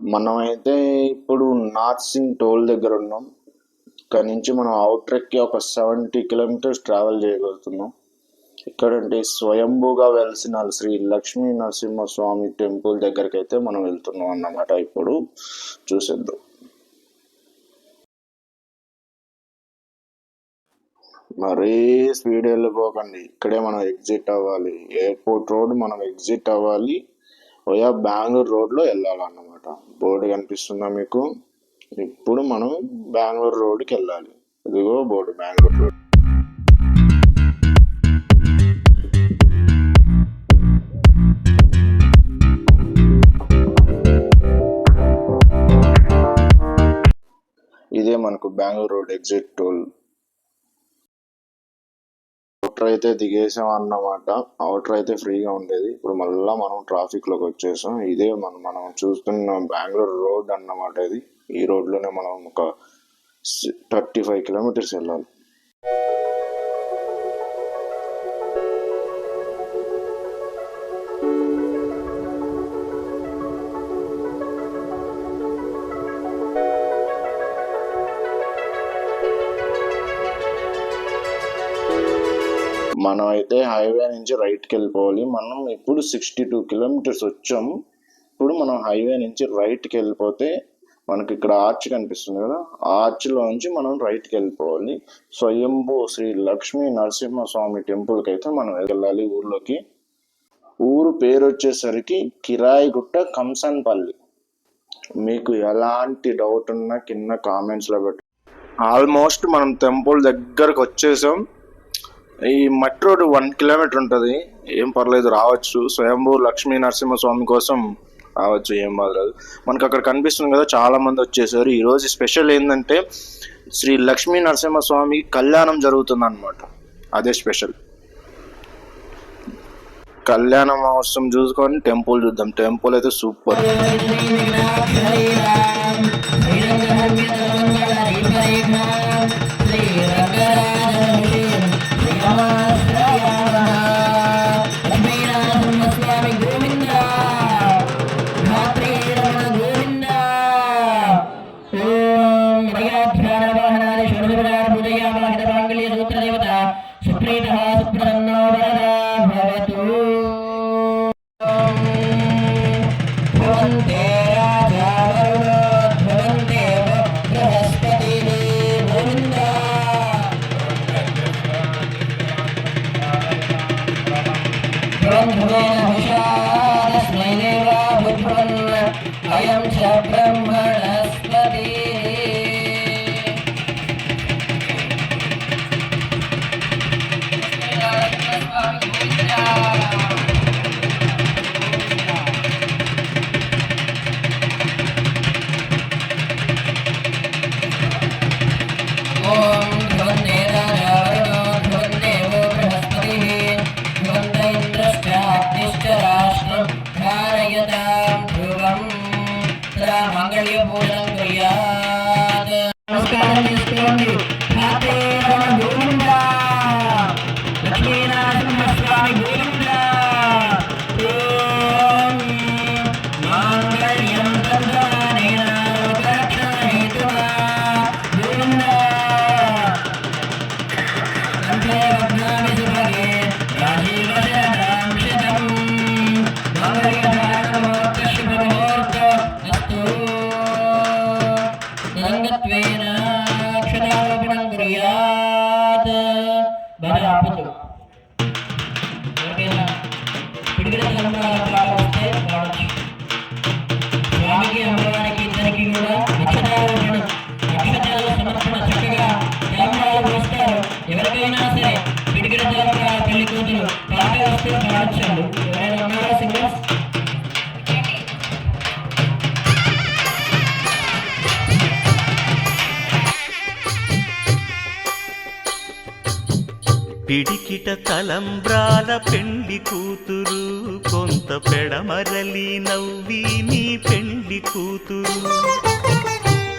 మనమైతే ఇప్పుడు north Singh toll దగ్గర ఉన్నాం. ఇక్కడ నుంచి మనం అవుట్రెక్కి ఒక సెవెంటీ కిలోమీటర్స్ ట్రావెల్ చేయగలుగుతున్నాం. ఇక్కడంటే స్వయంభూగా వెలిసిన శ్రీ లక్ష్మీ నరసింహస్వామి టెంపుల్ దగ్గరికి అయితే మనం వెళ్తున్నాం అన్నమాట ఇప్పుడు చూసేద్దాం. మరీ స్పీడ్ వెళ్ళిపోకండి. ఇక్కడే మనం ఎగ్జిట్ అవ్వాలి. ఎయిర్పోర్ట్ రోడ్ మనం ఎగ్జిట్ అవ్వాలి. పోయా బెంగళూరు రోడ్లో వెళ్ళాలన్నమాట. బోర్డు కనిపిస్తుందా మీకు? ఇప్పుడు మనం బెంగళూరు రోడ్కి వెళ్ళాలి. ఇదిగో బోర్డు బెంగళూరు రోడ్. ఇదే మనకు Bengaluru road exit toll. Outer అయితే దిగేసాం అన్నమాట. అవుటర్ అయితే ఫ్రీగా ఉండేది. ఇప్పుడు మళ్ళా మనం ట్రాఫిక్లోకి వచ్చేసాం. ఇదే మనం మనం చూస్తున్న బెంగళూరు రోడ్ అన్నమాట ఇది. ఈ రోడ్లోనే మనం ఒక థర్టీ ఫైవ్ కిలోమీటర్స్ వెళ్ళాలి. మనం అయితే హైవే నుంచి రైట్కి వెళ్ళిపోవాలి మనం ఇప్పుడు సిక్స్టీ టూ కిలోమీటర్స్ వచ్చాము ఇప్పుడు మనం హైవే నుంచి రైట్కి వెళ్ళిపోతే మనకి ఇక్కడ ఆర్చ్ కనిపిస్తుంది కదా? ఆ ఆర్చ్లో నుంచి మనం రైట్కి వెళ్ళిపోవాలి స్వయంభూ శ్రీ లక్ష్మీ నరసింహస్వామి టెంపుల్కి అయితే మనం వెళ్ళాలి ఊర్లోకి. ఊరు పేరు వచ్చేసరికి కిరాయిగుట్ట కంసన్పల్లి. మీకు ఎలాంటి డౌట్ ఉన్నా కింద కామెంట్స్లో పెట్టు. ఆల్మోస్ట్ మనం టెంపుల్ దగ్గరకు వచ్చేసాం ఈ మట్టి రోడ్ వన్ కిలోమీటర్ ఉంటుంది ఏం పర్లేదు రావచ్చు స్వయంభూ లక్ష్మీ నరసింహస్వామి కోసం రావచ్చు ఏం బాధలేదు మనకు అక్కడ కనిపిస్తుంది కదా చాలా మంది వచ్చేసారు ఈరోజు స్పెషల్ ఏంటంటే శ్రీ లక్ష్మీ నరసింహస్వామి కళ్యాణం జరుగుతుంది అనమాట అదే స్పెషల్ కళ్యాణ మహోత్సవం చూసుకొని టెంపుల్ చూద్దాం టెంపుల్ అయితే సూపర్ complete కలియుగ భోజనం కలియా నమస్కారం. చేసుకోండి ఎవరికైనా సరే పిడిగిన తలంబరాల పెళ్ళి కూతురు పాట వస్తే పాడొచ్చాడు ఎవరైనా ఉన్నారా సింగర్స్ పిడికిట తలంబ్రాల పెండి కూతురు కొంత పెడమరలి నవ్వి నీ పెండి కూతురు.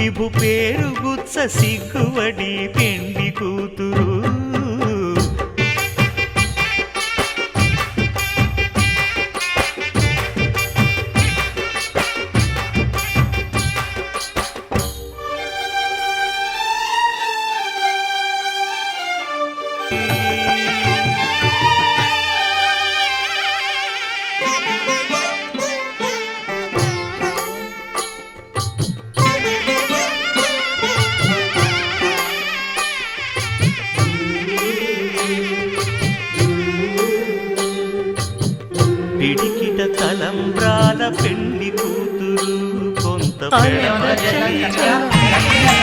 విభు పేరు గుత్స సిగ్గువడి పెండి కూతురు. కొంత மாலை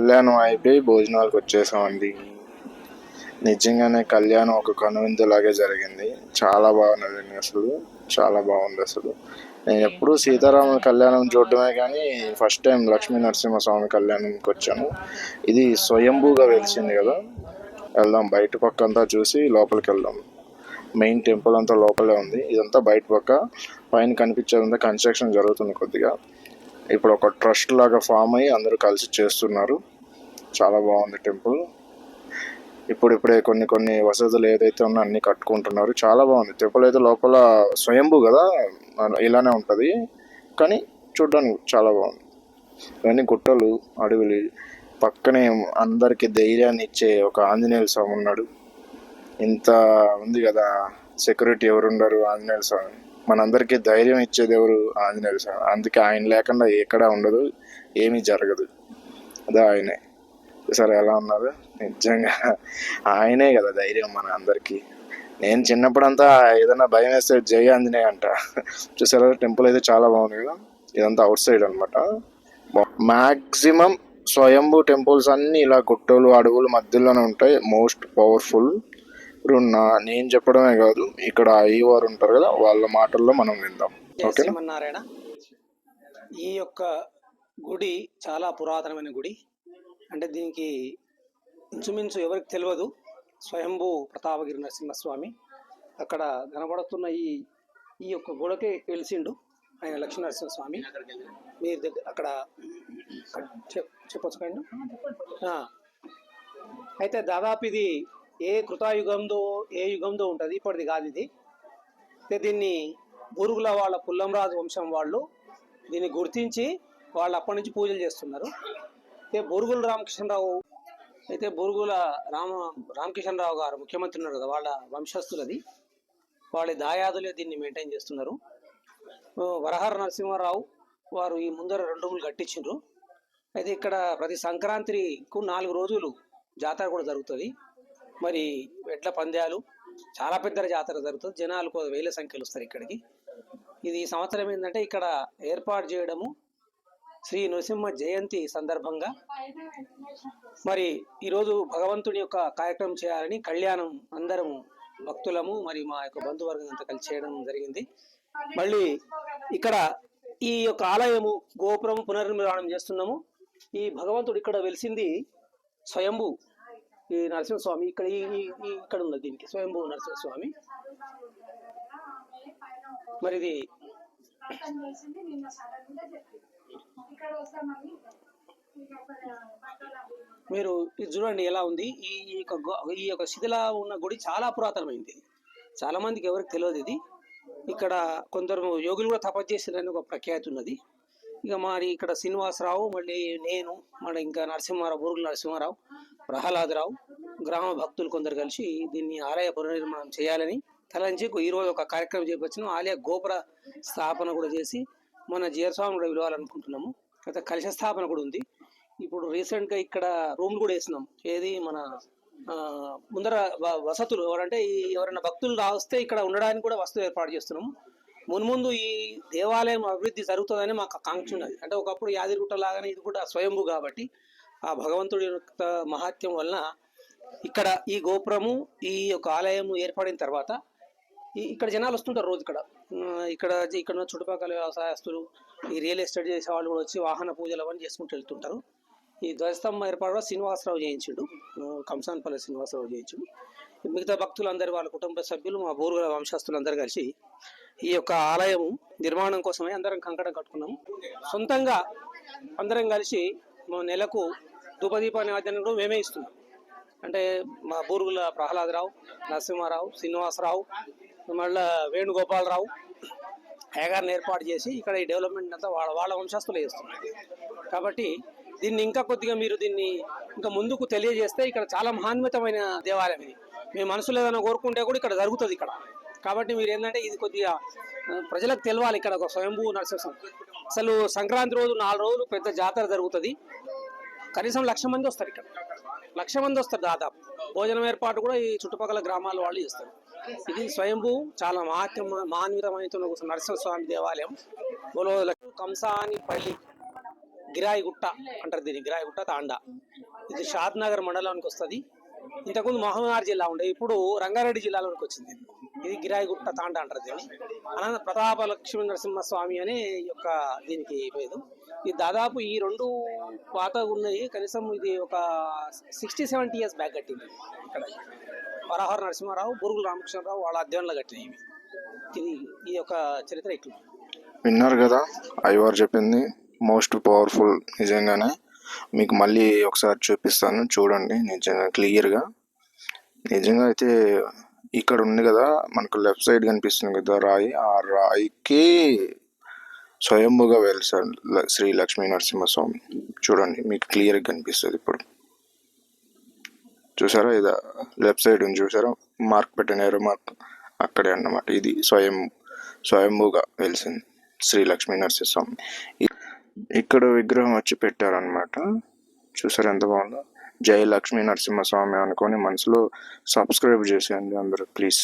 కళ్యాణం అయిపోయి భోజనాలకు వచ్చేసామండి. నిజంగానే కళ్యాణం ఒక కనువిందులాగే జరిగింది. చాలా బాగున్నదండి అసలు. చాలా బాగుంది అసలు. నేను ఎప్పుడూ సీతారాముల కళ్యాణం చూడటమే కానీ ఫస్ట్ టైం లక్ష్మీ నరసింహస్వామి కళ్యాణంకి వచ్చాను. ఇది స్వయంభూగా వెలిసింది కదా. వెళ్దాం బయట పక్క అంతా చూసి లోపలికి వెళ్దాం. మెయిన్ టెంపుల్ అంతా లోపలే ఉంది. ఇదంతా బయట పక్క. పైన కనిపించేదంతా కన్స్ట్రక్షన్ జరుగుతుంది కొద్దిగా. ఇప్పుడు ఒక ట్రస్ట్ లాగా ఫామ్ అయ్యి అందరూ కలిసి చేస్తున్నారు. చాలా బాగుంది టెంపుల్. ఇప్పుడు ఇప్పుడే కొన్ని కొన్ని వసతులు ఏదైతే ఉన్నా అన్ని కట్టుకుంటున్నారు. చాలా బాగుంది. టెంపుల్ అయితే లోపల స్వయంభు కదా? ఇలానే ఉంటుంది. కానీ చూడడానికి చాలా బాగుంది. ఇవన్నీ గుట్టలు అడవులు. పక్కనే అందరికి ధైర్యాన్ని ఇచ్చే ఒక ఆంజనేయ స్వామి ఉన్నాడు. ఇంత ఉంది కదా సెక్యూరిటీ ఎవరు ఉండరు స్వామి? మనందరికీ ధైర్యం ఇచ్చేది ఎవరు ఆంజనేయ స్వామి అందుకే ఆయన లేకుండా ఎక్కడా ఉండదు ఏమీ జరగదు. అదే ఆయనే. సరే ఎలా ఉన్నారు? నిజంగా ఆయనే కదా ధైర్యం మన అందరికీ. నేను చిన్నప్పుడంతా ఏదైనా భయం వేస్తే జై ఆంజనేయ అంట. చూసారా? టెంపుల్ అయితే చాలా బాగుంది కదా? ఇదంతా అవుట్ సైడ్ అనమాట మాక్సిమం స్వయంభూ టెంపుల్స్ అన్నీ ఇలా గుట్టలు అడవులు మధ్యలోనే ఉంటాయి. Most powerful. ఇప్పుడు నా నేను చెప్పడమే కాదు ఇక్కడ అయ్యవారు ఉంటారు కదా వాళ్ళ మాటల్లో మనం విందాం. ఓకేనా? ఈ యొక్క గుడి చాలా పురాతనమైన గుడి. అంటే దీనికి ఇంచుమించు ఎవరికి తెలియదు స్వయంభూ ప్రతాపగిరి నరసింహస్వామి. అక్కడ కనబడుతున్న ఈ ఈ యొక్క గోడకే వెలిసిండు ఆయన లక్ష్మీ నరసింహస్వామి. మీరు దగ్గర అక్కడ చెప్- చెప్పొచ్చు కండి. అయితే దాదాపు ఇది ఏ కృతాయుగందో ఏ యుగందో ఉంటుంది ఇప్పటిది కాదు ఇది. దీన్ని బూరుగుల వాళ్ళ పుల్లంరాజు వంశం వాళ్ళు దీన్ని గుర్తించి వాళ్ళు అప్పటి నుంచి పూజలు చేస్తున్నారు. అయితే బూరుగుల రామకృష్ణరావు అయితే బురుగుల రామ రామకృష్ణరావు గారు ముఖ్యమంత్రి ఉన్నారు కదా వాళ్ళ వంశస్థులది. వాళ్ళ దాయాదులే దీన్ని మెయింటైన్ చేస్తున్నారు. వరహర నరసింహారావు వారు ఈ ముందర రెండు రూములు కట్టించిండ్రు. అయితే ఇక్కడ ప్రతి సంక్రాంతికి నాలుగు రోజులు జాతర కూడా జరుగుతుంది. మరి ఎడ్ల పందాలు చాలా పెద్ద జాతర జరుగుతుంది. జనాలు కొ- వేల సంఖ్యలో వస్తారు ఇక్కడికి. ఇది ఈ సంవత్సరం ఏంటంటే ఇక్కడ ఏర్పాటు చేయడము శ్రీ నృసింహ జయంతి సందర్భంగా. మరి ఈరోజు భగవంతుని యొక్క కార్యక్రమం చేయాలని కళ్యాణం అందరం భక్తులము మరి మా యొక్క బంధువర్గం అంతా కలిసి చేయడం జరిగింది. మళ్ళీ ఇక్కడ ఈ యొక్క ఆలయము గోపురం పునర్నిర్మాణం చేస్తున్నాము. ఈ భగవంతుడు ఇక్కడ వెలిసింది స్వయంభు. ఈ నరసింహస్వామి ఇక్కడ ఈ ఇక్కడ ఉన్నది దీనికి స్వయంభూ నరసింహస్వామి. మరి ఇది మీరు ఇది చూడండి ఎలా ఉంది. ఈ యొక్క ఈ యొక్క శిథిల ఉన్న గుడి చాలా పురాతనమైంది. ఇది. చాలా మందికి ఎవరికి తెలియదు ఇది. ఇక్కడ కొందరు యోగులు కూడా తపస్సు చేసిన ఒక ప్రఖ్యాతి ఉన్నది. ఇక మరి ఇక్కడ శ్రీనివాసరావు మళ్ళీ నేను మన ఇంకా నరసింహారావు బూరుగుల నరసింహారావు ప్రహ్లాదరావు గ్రామ భక్తులు కొందరు కలిసి దీన్ని ఆలయ పునర్నిర్మాణం చేయాలని తలంచి ఈరోజు ఒక కార్యక్రమం చేపచ్చిన ఆలయ గోపుర స్థాపన కూడా చేసి మన జీరస్వామి కూడా పిలవాలనుకుంటున్నాము. అయితే కలశ స్థాపన కూడా ఉంది. ఇప్పుడు రీసెంట్గా ఇక్కడ రూమ్లు కూడా వేసినాం. ఏది మన ముందర వ- వసతులు ఎవరంటే ఈ ఎవరైనా భక్తులు రావస్తే ఇక్కడ ఉండడానికి కూడా వసతులు ఏర్పాటు చేస్తున్నాము. మున్ముందు ఈ దేవాలయం అభివృద్ధి జరుగుతుందని మాకు ఆకాంక్ష ఉన్నది. అంటే ఒకప్పుడు యాదిగుట్ట లాగానే ఇది కూడా స్వయంభూ కాబట్టి ఆ భగవంతుడి యొక్క మహాత్యం వలన ఇక్కడ ఈ గోపురము ఈ యొక్క ఆలయము ఏర్పడిన తర్వాత ఈ ఇక్కడ జనాలు వస్తుంటారు రోజు ఇక్కడ. ఇక్కడ ఇక్కడ ఉన్న చుట్టుపక్కల వ్యవసాయస్తులు ఈ రియల్ ఎస్టేట్ చేసే వాళ్ళు కూడా వచ్చి వాహన పూజలు అవన్నీ చేసుకుంటూ వెళ్తుంటారు. ఈ ధ్వజస్తంభం ఏర్పాటు కూడా శ్రీనివాసరావు చేయించుడు కంసాన్పల్లి శ్రీనివాసరావు చేయించుడు మిగతా భక్తులందరూ వాళ్ళ కుటుంబ సభ్యులు మా బూరుగుల వంశస్థులందరూ కలిసి ఈ యొక్క ఆలయం నిర్మాణం కోసమే అందరం కంకణం కట్టుకున్నాం. సొంతంగా అందరం కలిసి నెలకు ధూపదీప నివేదనలు కూడా మేమే ఇస్తున్నాం. అంటే మా బూరుగుల ప్రహ్లాదరావు నరసింహారావు శ్రీనివాసరావు మళ్ళా వేణుగోపాలరావు హేగారిని ఏర్పాటు చేసి ఇక్కడ ఈ డెవలప్మెంట్ అంతా వాళ్ళ వాళ్ళ వంశస్థులు చేస్తున్నారు. కాబట్టి దీన్ని ఇంకా కొద్దిగా మీరు దీన్ని ఇంకా ముందుకు తెలియజేస్తే ఇక్కడ చాలా మహాన్వితమైన దేవాలయం ఇది. మీ మనసులో ఏదైనా కోరుకుంటే కూడా ఇక్కడ జరుగుతుంది ఇక్కడ. కాబట్టి మీరు ఏంటంటే ఇది కొద్దిగా ప్రజలకు తెలవాలి ఇక్కడ ఒక స్వయంభూ నరసింహ అసలు సంక్రాంతి రోజు నాలుగు రోజులు పెద్ద జాతర జరుగుతుంది. కనీసం లక్ష మంది వస్తారు ఇక్కడ. లక్ష మంది వస్తారు దాదాపు. భోజనం ఏర్పాటు కూడా ఈ చుట్టుపక్కల గ్రామాల వాళ్ళు చేస్తారు. ఇది స్వయంభూ చాలా మహాత్మ మాన్వితమైన నరసింహస్వామి దేవాలయం. బోలో కంసానిపల్లి గిరాయిగుట్ట అంటారు దీన్ని గిరాయిగుట్ట తాండా. ఇది షాద్ నగర్ మండలానికి వస్తుంది. ఇంతకుముందు మహబూబ్నగర్ జిల్లా ఉండే ఇప్పుడు రంగారెడ్డి జిల్లాలోనికి వచ్చింది. ఇది గిరాయి గుట్ట అంటారు దీన్ని. అనంత ప్రతాప లక్ష్మీ నరసింహస్వామి అనే ఈ యొక్క దీనికి పేరు. ఇది దాదాపు ఈ రెండు పాత ఉన్నాయి కనీసం ఇది ఒక సిక్స్టీ సెవెంటీ ఇయర్స్ బ్యాక్ కట్టింది ఇక్కడ. వరాహర నరసింహారావు బురుగుల రామకృష్ణరావు వాళ్ళ అధ్యయనంలో కట్టినవి ఇది ఈ యొక్క చరిత్ర ఇట్లా. విన్నారు కదా ఐవర్ చెప్పింది మోస్ట్ పవర్ఫుల్ నిజంగానే. మీకు మళ్ళీ ఒకసారి చూపిస్తాను. చూడండి నిజంగా క్లియర్గా నిజంగా అయితే ఇక్కడ ఉంది కదా మనకు లెఫ్ట్ సైడ్ కనిపిస్తుంది కదా రాయి. ఆ రాయికి స్వయంభుగా వెలిసాడు శ్రీ లక్ష్మీ నరసింహస్వామి చూడండి మీకు క్లియర్గా కనిపిస్తుంది ఇప్పుడు. చూసారా? ఇది లెఫ్ట్ సైడ్ ఉంది చూసారా? మార్క్ పెట్టిన ఎర్ర మార్క్ అక్కడే అన్నమాట. ఇది స్వయం స్వయంభూగా వెలిసింది శ్రీ లక్ష్మీ నరసింహస్వామి ఇక్కడ విగ్రహం వచ్చి పెట్టారనమాట చూసారు ఎంత బాగుందో? జై లక్ష్మీ నరసింహస్వామి అనుకొని మనసులో సబ్స్క్రైబ్ చేసేయండి అందరూ ప్లీజ్